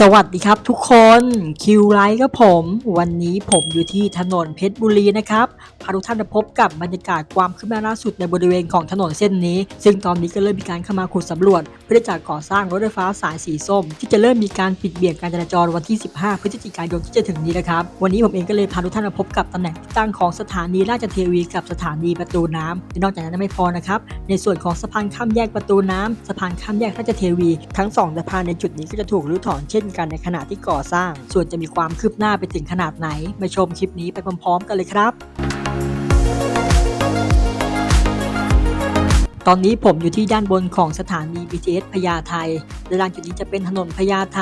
สวัสดีครับทุกคนคิวไลท์กับผม วันนี้ผมอยู่ที่ถนนเพชรบุรีนะครับพาทุกท่านมาพบกับบรรยากาศความคืบหน้าล่าสุดในบริเวณของถนนเส้นนี้ ซึ่งตอนนี้ก็เริ่มมีการเข้ามาขุดสำรวจ เพื่อจะก่อสร้างรถไฟฟ้าสายสีส้ม ที่จะเริ่มมีการปิดเบี่ยงการจราจรวันที่ 15 พฤศจิกายนที่จะถึงนี้นะครับวันนี้ผมเองก็เลยพาทุกท่านมาพบกับตำแหน่งตั้งของสถานีราชเทวีกับสถานีประตูน้ำและนอกจากนั้นไม่พอนะครับในส่วนของสะพานข้ามแยกประตูน้ำสะพานข้ามแยกราชเทวี ทั้งสองสะพานในจุดนี้ก็จะถูกรื้อถอนเช่นกันในขณะที่ก่อสร้าง ส่วนจะมีความคืบหน้าไปถึงขนาดไหน มาชมคลิปนี้ไปพร้อมๆ กันเลยครับตอนนี้ผมอยู่ที่ด้านบนของสถานี BTS พญาไทและหลังจุดนี้จะเป็นถนนพญาไท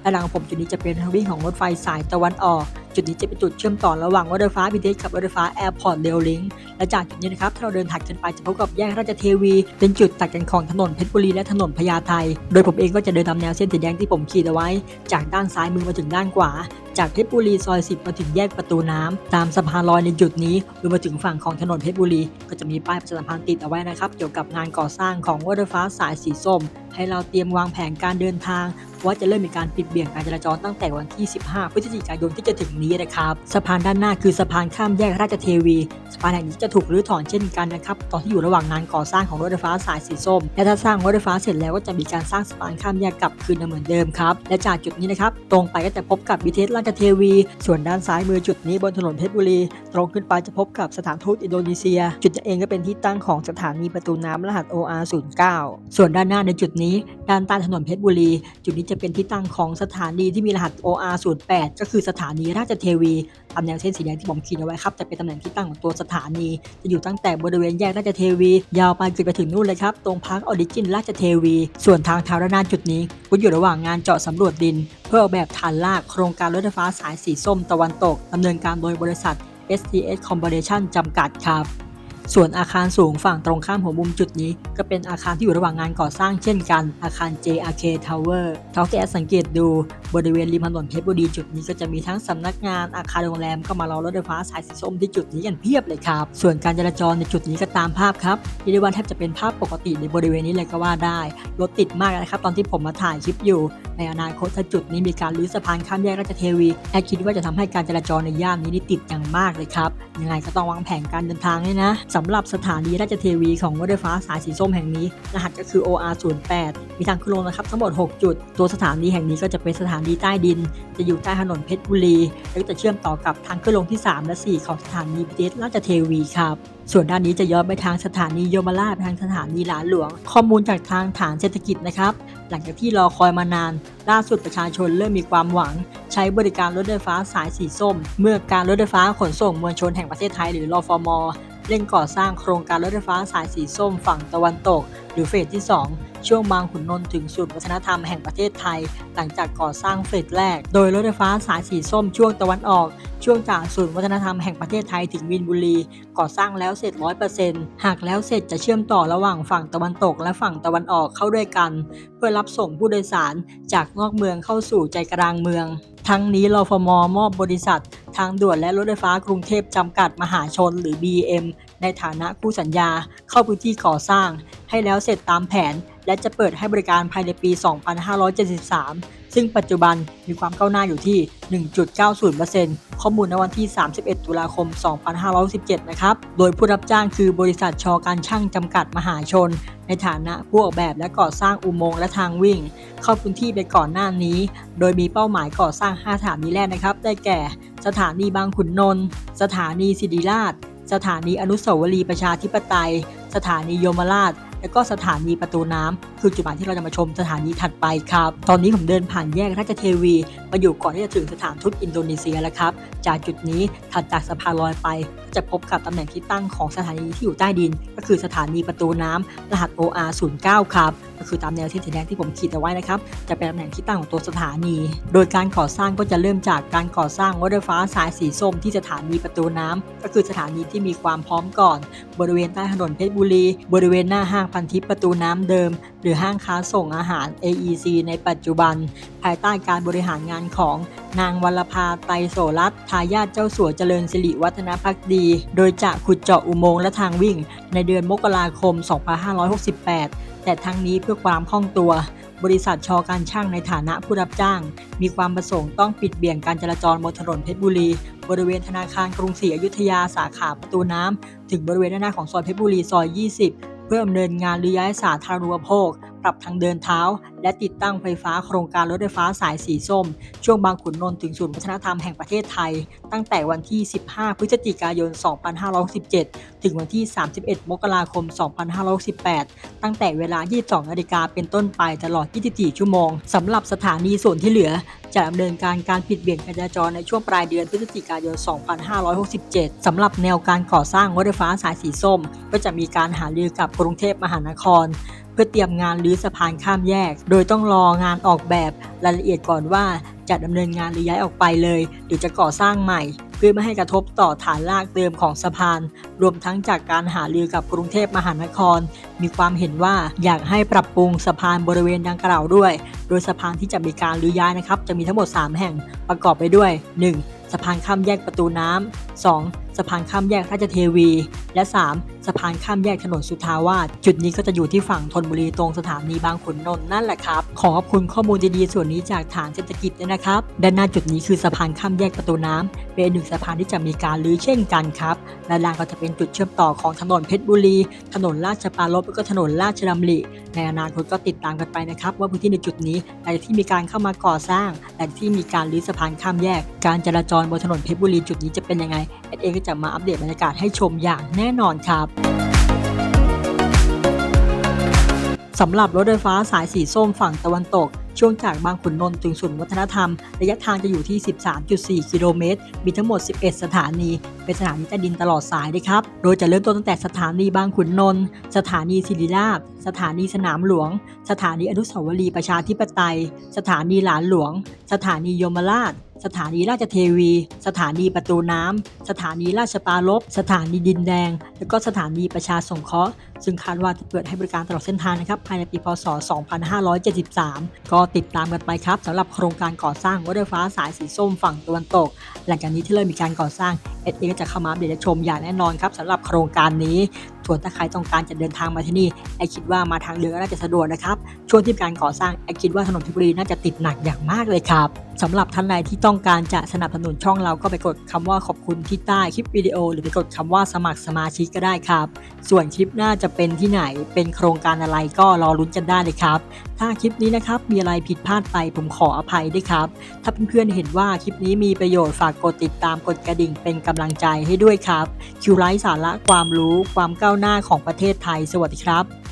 และหลังผมจุดนี้จะเป็นทางวิ่งของรถไฟสายตะวันออก จุดนี้จะเป็นจุดเชื่อมต่อระหว่างรถไฟฟ้า BTS กับรถไฟฟ้า Airport Rail Link และจากจุดนี้นะครับถ้าเราเดินถัดกันไปจะพบกับแยกราชเทวี เป็นจุดตัดกันของถนนเพชรบุรีและถนนพญาไทโดยผมเองก็จะเดินตามแนวเส้นสีแดงที่ผมขีดเอาไว้ จากด้านซ้ายมือมาถึงด้านขวาจากเพชรบุรีซอย 10 มาถึงแยกประตูน้ำตามสะพานลอยในจุดนี้รวมมาถึงฝั่งของถนนเพชรบุรี ก็จะมีป้ายประชาสัมพันธ์ติดเอาไว้นะครับ เกี่ยวกับงานก่อสร้างของรถไฟฟ้าสายสีส้ม ให้เราเตรียมวางแผนการเดินทาง ว่าจะเริ่มมีการปิดเบี่ยงการจราจรตั้งแต่วันที่ 15 พฤศจิกายนที่จะถึงนี้นะครับสะพานด้านหน้าคือสะพานข้ามแยกราชเทวีสะพานแห่งนี้จะถูกรื้อถอนเช่นกันนะครับตอนที่อยู่ระหว่างงานก่อสร้างของรถไฟฟ้าสายสีส้ม และถ้าสร้างรถไฟฟ้าเสร็จแล้วก็จะมีการสร้างสะพานข้ามแยกกลับคืนมาเหมือนเดิมครับและจากจุดนี้นะครับตรงไปก็จะพบกับบิเทสราชเทวี ส่วนด้านซ้ายมือจุดนี้บนถนนเพชรบุรี ตรงขึ้นไปจะพบกับสถานทูตอินโดนีเซีย จุดเองก็เป็นที่ตั้งของสถานีประตูน้ำรหัส OR09 ส่วนด้านหน้าในจุดนี้ด้านใต้ถนนเพชรบุรี จุดนี้จะเป็นที่ตั้งของสถานีที่มีรหัส OR08 ก็คือสถานีราชเทวีตามแนวเส้นสีแดงที่ผมขีดเอาไว้ครับจะเป็นตำแหน่งที่ตั้งของตัวสถานี จะอยู่ตั้งแต่บริเวณแยกราชเทวี ยาวไปจนไปถึงนู่นเลยครับ ตรงพักออริจินราชเทวี ส่วนทางเท้าด้านหน้าจุดนี้ก็อยู่ระหว่างงานเจาะสำรวจดิน เพื่อออกแบบฐานลากโครงการรถไฟฟ้าสายสีส้มตะวันตกดำเนินการโดยบริษัท STS Corporation จำกัดครับ ส่วนอาคารสูงฝั่งตรงข้ามหัวมุมจุดนี้ ก็เป็นอาคารที่อยู่ระหว่างงานก่อสร้างเช่นกัน อาคาร JRK Tower เท่าที่แอดสังเกตดูบริเวณริมถนนเพชรบุรีจุดนี้ก็จะมีทั้งสำนักงานอาคารโรงแรมก็มารอรถไฟฟ้าสายสีส้มที่จุดนี้กันเพียบเลยครับ ส่วนการจราจรในจุดนี้ก็ตามภาพครับเรียกได้ว่าแทบจะเป็นภาพปกติในบริเวณนี้เลยก็ว่าได้รถติดมากนะครับตอนที่ผมมาถ่ายคลิปอยู่ ในอนาคตถ้าจุดนี้มีการรื้อสะพานข้ามแยกราชเทวีแอดคิดว่าจะทำให้การจราจรในย่านนี้นี่ติดอย่างมากเลยครับยังไงก็ต้องวางแผนการเดินทางด้วยนะสำหรับสถานีราชเทวีของรถไฟฟ้าสายสีส้มแห่งนี้ รหัสก็คือ OR08 มีทางขึ้นลงนะครับทั้งหมด 6 จุด ตัวสถานีแห่งนี้ก็จะเป็นสถานีใต้ดิน จะอยู่ใต้ถนนเพชรบุรี แล้วจะเชื่อมต่อกับทางขึ้นลงที่ 3 และ 4 ของสถานี BTS ราชเทวีครับส่วนด้านนี้จะย้อนไปทางสถานีโยมราชไปทางสถานีหลานหลวง ข้อมูลจากทางฐานเศรษฐกิจนะครับ หลังจากที่รอคอยมานาน ล่าสุดประชาชนเริ่มมีความหวัง ใช้บริการรถไฟฟ้าสายสีส้ม เมื่อการรถไฟฟ้าขนส่งมวลชนแห่งประเทศไทยหรือรอฟอม เร่งก่อสร้างโครงการรถไฟฟ้าสายสีส้มฝั่งตะวันตก หรือเฟสที่ 2 ช่วงบางขุนนนท์ถึงศูนย์วัฒนธรรมแห่งประเทศไทย หลังจากก่อสร้างเฟสแรก โดยรถไฟฟ้าสายสีส้มช่วงตะวันออก ช่วงจากศูนย์วัฒนธรรมแห่งประเทศไทยถึงวินบุรี ก่อสร้างแล้วเสร็จ100%หากแล้วเสร็จจะเชื่อมต่อระหว่างฝั่งตะวันตกและฝั่งตะวันออกเข้าด้วยกัน เพื่อรับส่งผู้โดยสารจากนอกเมืองเข้าสู่ใจกลางเมือง ทั้งนี้รฟมมอบบริษัท ทางด่วนและรถไฟฟ้ากรุงเทพจำกัดมหาชนหรือ BM ในฐานะคู่สัญญา เข้าพื้นที่ก่อสร้าง ให้แล้วเสร็จตามแผน และจะเปิดให้บริการภายในปี 2573 ซึ่งปัจจุบันมีความก้าวหน้าอยู่ที่ 1.90%ข้อมูลในวันที่ 31 ตุลาคม 2517 นะครับ โดยผู้รับจ้างคือบริษัทชอการช่างจำกัดมหาชน ในฐานะผู้ออกแบบและก่อสร้างอุโมงค์และทางวิ่ง เข้าพื้นที่ไปก่อนหน้านี้ โดยมีเป้าหมายก่อสร้าง 5 สถานีแรกนะครับ ได้แก่ สถานีบางขุนนนท์ สถานีสิริราช สถานีอนุสาวรีย์ประชาธิปไตย สถานีโยมราช แล้วก็สถานีประตูน้ำคือจุดหมายที่เราจะมาชมสถานีถัดไปครับ ตอนนี้ผมเดินผ่านแยกราชเทวี มาอยู่ก่อนที่จะถึงสถานทูตอินโดนีเซียแล้วครับ จากจุดนี้ถัดจากสะพานลอยไป จะพบกับตำแหน่งที่ตั้งของสถานีที่อยู่ใต้ดิน ก็คือสถานีประตูน้ำรหัส OR09 ครับก็คือตามแนวเส้นสีแดงที่ผมขีดเอาไว้นะครับ จะเป็นตำแหน่งที่ตั้งของตัวสถานี โดยการก่อสร้างก็จะเริ่มจากการก่อสร้างรถไฟฟ้าสายสีส้มที่สถานีประตูน้ำก็คือสถานีที่มีความพร้อมก่อน บริเวณใต้ถนนเพชรบุรี บริเวณหน้าห้างพันทิพย์ประตูน้ำเดิม หรือห้างค้าส่งอาหาร AEC ในปัจจุบัน ภายใต้การบริหารงานของนางวัลภาไตรโสรัตทายาทเจ้าสัวเจริญสิริวัฒนพักดี โดยจะขุดเจาะอุโมงค์และทางวิ่ง ในเดือนมกราคม 2568 แต่ทั้งนี้เพื่อความคล่องตัว บริษัทชอการช่างในฐานะผู้รับจ้าง มีความประสงค์ต้องปิดเบี่ยงการจราจรบนถนนเพชรบุรี บริเวณธนาคารกรุงศรีอยุธยาสาขาประตูน้ำ ถึงบริเวณด้านหน้าของซอยเพชรบุรีซอย 20 เพื่อดำเนินงานรื้อย้ายสาธารณูปโภค ปรับทางเดินเท้า และติดตั้งไฟฟ้าโครงการรถไฟฟ้าสายสีส้ม ช่วงบางขุนนนท์ถึงศูนย์วัฒนธรรมแห่งประเทศไทย ตั้งแต่วันที่ 15 พฤศจิกายน 2567ถึงวันที่ 31 มกราคม 2568ตั้งแต่เวลา 22 นาฬิกาเป็นต้นไปตลอด 24 ชั่วโมงสำหรับสถานีส่วนที่เหลือ จะดำเนินการการปิดเบี่ยงการจราจรในช่วงปลายเดือนพฤศจิกายน 2567 สำหรับแนวการก่อสร้างรถไฟฟ้าสายสีส้ม ก็จะมีการหารือกับกรุงเทพมหานคร เพื่อเตรียมงานรื้อสะพานข้ามแยก โดยต้องรองานออกแบบรายละเอียดก่อนว่าจะดำเนินงานหรือย้ายออกไปเลย หรือจะก่อสร้างใหม่ เพื่อไม่ให้กระทบต่อฐานรากเดิมของสะพาน รวมทั้งจากการหารือกับกรุงเทพมหานคร มีความเห็นว่าอยากให้ปรับปรุงสะพานบริเวณดังกล่าวด้วย โดยสะพานที่จะมีการรื้อย้ายนะครับ จะมีทั้งหมด 3 แห่งประกอบไปด้วย 1. สะพานข้ามแยกประตูน้ำ 2. สะพานข้ามแยกราชเทวี และ 3. สะพานข้ามแยกถนนสุทาวาสจุดนี้ก็จะอยู่ที่ฝั่งธนบุรีตรงสถานีบางขุนนนท์นั่นแหละครับ ขอขอบคุณข้อมูลดีๆส่วนนี้จากฐานเศรษฐกิจด้วยนะครับ ด้านหน้าจุดนี้คือสะพานข้ามแยกประตูน้ำเป็นหนึ่งสะพานที่จะมีการรื้อเช่นกันครับและลางก็จะเป็นจุดเชื่อมต่อของถนนเพชรบุรี ถนนราชปรารภแล้วก็ถนนราชดำริในอนาคตก็ติดตามกันไปนะครับ ว่าพื้นที่ในจุดนี้หลังที่มีการเข้ามาก่อสร้างหลังที่มีการรื้อสะพานข้ามแยก การจราจรบนถนนเพชรบุรีจุดนี้จะเป็นยังไงเอ็ดเองก็จะมาอัปเดตบรรยากาศให้ชมอย่างแน่นอนครับสำหรับรถไฟฟ้าสายสีส้มฝั่งตะวันตก ช่วงจากบางขุนนนท์ถึงศูนย์วัฒนธรรม ระยะทางจะอยู่ที่ 13.4 กิโลเมตร มีทั้งหมด 11 สถานี เป็นสถานีใต้ดินตลอดสายเลยครับ โดยจะเริ่มต้นตั้งแต่สถานีบางขุนนนท์สถานีศิริราช สถานีสนามหลวง สถานีอนุสาวรีย์ประชาธิปไตย สถานีหลานหลวง สถานียมราช สถานีราชเทวี สถานีประตูน้ำ สถานีราชปารภสถานีดินแดง แล้วก็สถานีประชาสงเคราะห์ ซึ่งคาดว่าจะเปิดให้บริการตลอดเส้นทางนะครับภายในปีพศ 2573 ก็ติดตามกันไปครับสำหรับโครงการก่อสร้างรถไฟฟ้าสายสีส้มฝั่งตะวันตก หลังจากนี้ที่เริ่มมีการก่อสร้างเอสเอก็จะเข้ามาอัปเดตและชมอย่างแน่นอนครับสำหรับโครงการนี้ส่วนถ้าใครต้องการจะเดินทางมาที่นี่ไอคิดว่ามาทางเรือก็น่าจะสะดวกนะครับช่วงที่การก่อสร้างไอคิดว่าถนนเพชรบุรีน่าจะติดหนักอย่างมากเลยครับสำหรับท่านใดที่ต้องการจะสนับสนุนช่องเราก็ไปกดคำว่าขอบคุณที่ใต้คลิปวิดีโอ หรือไปกดคำว่าสมัครสมาชิกก็ได้ครับ ส่วนคลิปหน้าจะเป็นที่ไหนเป็นโครงการอะไรก็รอลุ้นกันได้เลยครับ ถ้าคลิปนี้นะครับมีอะไรผิดพลาดไปผมขออภัยด้วยครับ ถ้าเพื่อนๆเห็นว่าคลิปนี้มีประโยชน์ฝากกดติดตามกดกระดิ่งเป็นกำลังใจให้ด้วยครับคิวไลท์สาระความรู้ ความก้าวหน้าของประเทศไทย สวัสดีครับ